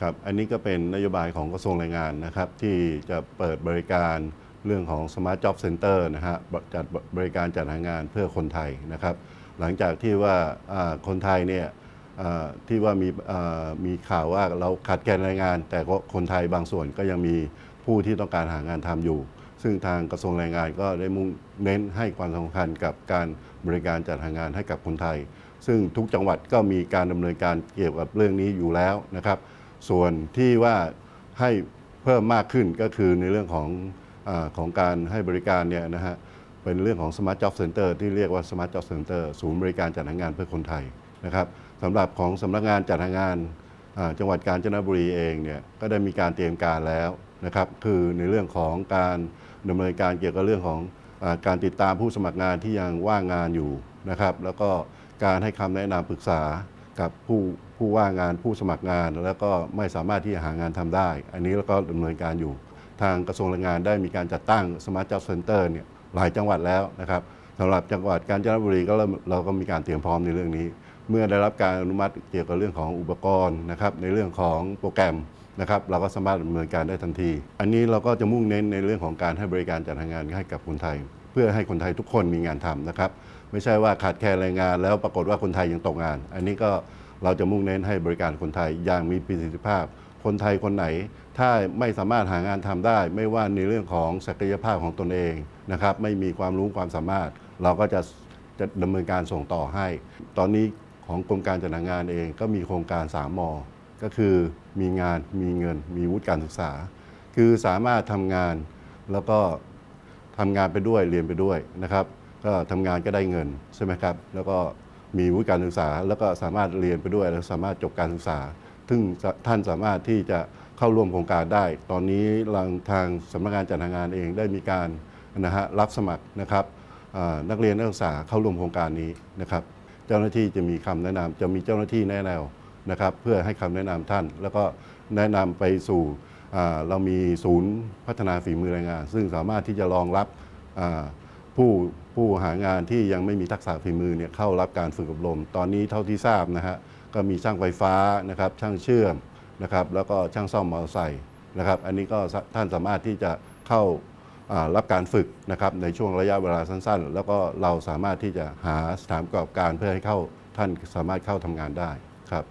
ครับ อันนี้ก็เป็นนโยบายของกระทรวงแรงงานนะครับ ที่จะเปิดบริการเรื่องของ Smart Job Center นะฮะจัดบริการจัดหางานเพื่อคนไทยนะครับ หลังจากที่ว่าคนไทยเนี่ยที่ว่ามีมีข่าวว่าเราขาดแคลนแรงงาน แต่ก็คนไทยบางส่วนก็ยังมีผู้ที่ต้องการหางานทำอยู่ ซึ่งทางกระทรวงแรงงานก็ได้มุ่งเน้นให้ความสำคัญกับการบริการจัดหางานให้กับคนไทย ซึ่งทุกจังหวัดก็มีการดำเนินการเกี่ยวกับเรื่องนี้อยู่แล้วนะครับ ส่วนที่ว่าให้เพิ่มมากขึ้นก็คือในเรื่องของอของการให้บริการเนี่ยนะฮะเป็นเรื่องของ Smart Job Center ที่เรียกว่า Smart Job Center ศูนย์บริการจัดหางานเพื่อคนไทยนะครับสำหรับของสำนักงานจัดหางานจังหวัดกาญจนบุรีเองเนี่ยก็ได้มีการเตรียมการแล้วนะครับคือในเรื่องของการดำเนินการเกี่ยวกับเรื่องของอการติดตามผู้สมัครงานที่ยังว่างงานอยู่นะครับแล้วก็การให้คำแนะนำปรึกษากับผู้ ผู้ว่างงานผู้สมัครงาน แล้วก็ไม่สามารถที่จะหางานทำได้ อันนี้แล้วก็ดำเนินการอยู่ ทางกระทรวงแรงงานได้มีการจัดตั้ง Smart Job Center เนี่ยหลายจังหวัดแล้วนะครับสำหรับจังหวัดกาญจนบุรีก็เริ่มเราก็มีการเตรียมพร้อมในเรื่องนี้ เมื่อได้รับการอนุมัติเกี่ยวกับเรื่องของอุปกรณ์นะครับในเรื่องของโปรแกรมนะครับเราก็สามารถดำเนินการได้ทันที อันนี้เราก็จะมุ่งเน้นในเรื่องของการให้บริการจัดหางานให้กับคนไทย เพื่อให้คนไทยทุกคนมีงานทำนะครับ ไม่ใช่ว่าขาดแคลนแรงงานแล้วปรากฏว่าคนไทยยังตกงาน อันนี้ก็ เราจะมุ่งเน้นให้บริการคนไทยอย่างมีประสิทธิภาพ คนไทยคนไหน ถ้าไม่สามารถหางานทำได้ ไม่ว่าในเรื่องของศักยภาพของตนเองนะครับ ไม่มีความรู้ความสามารถ เราก็จะจะดำเนินการส่งต่อให้ ตอนนี้ของกรมการจัดหางานเองก็มีโครงการ 3 ม ก็คือมีงานมีเงิน มีวุฒิการศึกษา คือสามารถทำงานแล้วก็ทำงานไปด้วยเรียนไปด้วยนะครับ ก็ทำงานก็ได้เงินใช่ไหมครับ แล้วก็ มีวุฒิการศึกษา แล้วก็สามารถเรียนไปด้วยแล้วสามารถจบการศึกษา ซึ่งท่านสามารถที่จะเข้าร่วมโครงการได้ ตอนนี้ทางทางสำนักงานจัดหางานเองได้มีการนะฮะรับสมัครนะครับนักเรียนนักศึกษาเข้าร่วมโครงการนี้นะครับ เจ้าหน้าที่จะมีคำแนะนำจะมีเจ้าหน้าที่แนะแนวนะครับ เพื่อให้คำแนะนำท่าน แล้วก็แนะนำไปสู่เรามีศูนย์พัฒนาฝีมือแรงงาน ซึ่งสามารถที่จะรองรับผู้ ผู้หางานที่ยังไม่มีทักษะฝีมือเนี่ยเข้ารับการฝึกอบรม ตอนนี้เท่าที่ทราบนะฮะก็มีช่างไฟฟ้านะครับช่างเชื่อมนะครับแล้วก็ช่างซ่อมมอเตอร์ไซค์นะครับอันนี้ก็ท่านสามารถที่จะเข้ารับการฝึกนะครับในช่วงระยะเวลาสั้น ๆ แล้วก็เราสามารถที่จะหาสถานประกอบการเพื่อให้เข้าท่านสามารถเข้าทำงานได้ครับ